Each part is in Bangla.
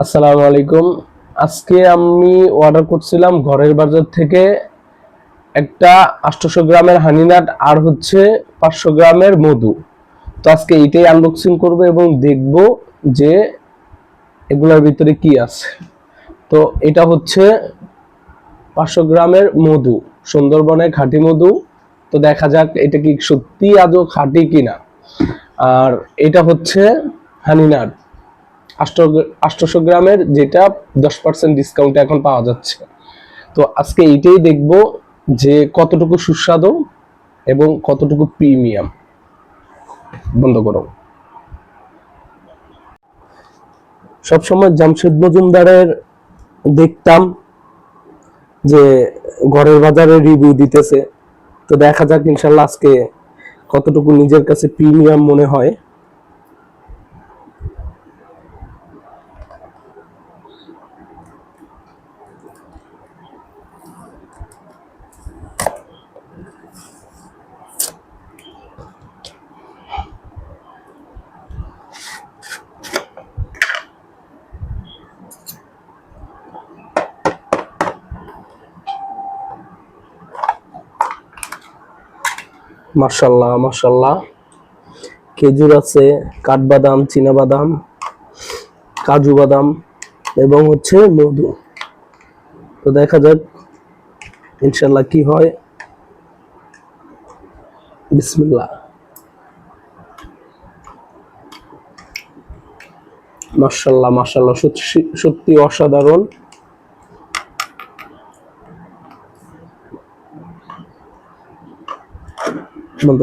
আসসালামু আলাইকুম। আজকে আমি অর্ডার করছিলাম ঘরের বাজার থেকে একটা আটশোশো গ্রামের হানিনাট, আর হচ্ছে পাঁচশো গ্রামের মধু। তো আজকে এইটাই আনবক্সিং করব এবং দেখব যে এগুলোর ভিতরে কি আছে। তো এটা হচ্ছে পাঁচশো গ্রামের মধু, সুন্দরবনের খাঁটি মধু। তো দেখা যাক এটা কি সত্যি আদৌ খাঁটি কিনা। আর এটা হচ্ছে হানিনাট। আটশোশো গ্রামের যেটা দশ পার্সেন্ট ডিসকাউন্টে এখন পাওয়া যাচ্ছে। তো আজকে এইটাই দেখব যে কতটুকু সুস্বাদু এবং কতটুকু প্রিমিয়াম বন্ধ করো। সবসময় জামশেদ মজুমদারের দেখতাম যে ঘরের বাজারে রিভিউ দিতেছে। তো দেখা যাক ইনশাল্লাহ আজকে কতটুকু নিজের কাছে প্রিমিয়াম মনে হয়। মার্শাল্লাহ মার্শাল্লাহ খেজুর আছে, কাঠবাদাম বাদাম কাজু বাদাম এবং হচ্ছে মধু। তো দেখা যাক ইনশাল্লাহ কি হয়। বিসমিল্লাহ। মার্শাল্লাহ মার্শাল্লাহ সত্যি সত্যি অসাধারণ।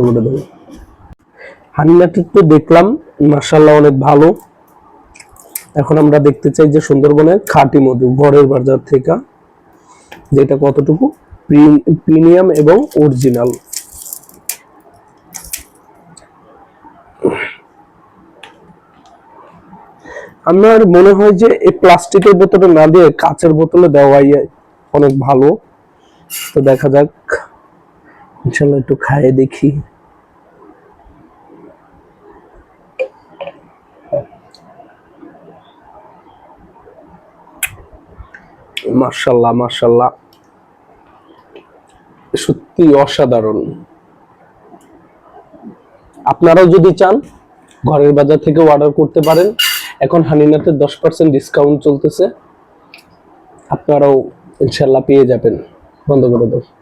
করে দেবো। হানিনাটি তো দেখলাম মার্শাল্লাহ অনেক ভালো। এখন আমরা দেখতে চাই যে সুন্দরবনের মধু, ঘরের বাজার থেকে, যেটা কতটুকু? প্রিমিয়াম এবং অরিজিনাল। আমার মনে হয় যে এই প্লাস্টিকের বোতলে না দিয়ে কাঁচের বোতলে দেওয়াই অনেক ভালো। তো দেখা যাক। ইনশাল্লাহ একটু খাইয়ে দেখি। মার্শাল্লাহ মার্শাল্লাহ সত্যি অসাধারণ। আপনারাও যদি চান, ঘরের বাজার থেকে অর্ডার করতে পারেন। এখন হানিনাথের দশ পার্সেন্ট ডিসকাউন্ট চলতেছে। আপনারাও ইনশাল্লাহ পেয়ে যাবেন। বন্ধ করে দাও।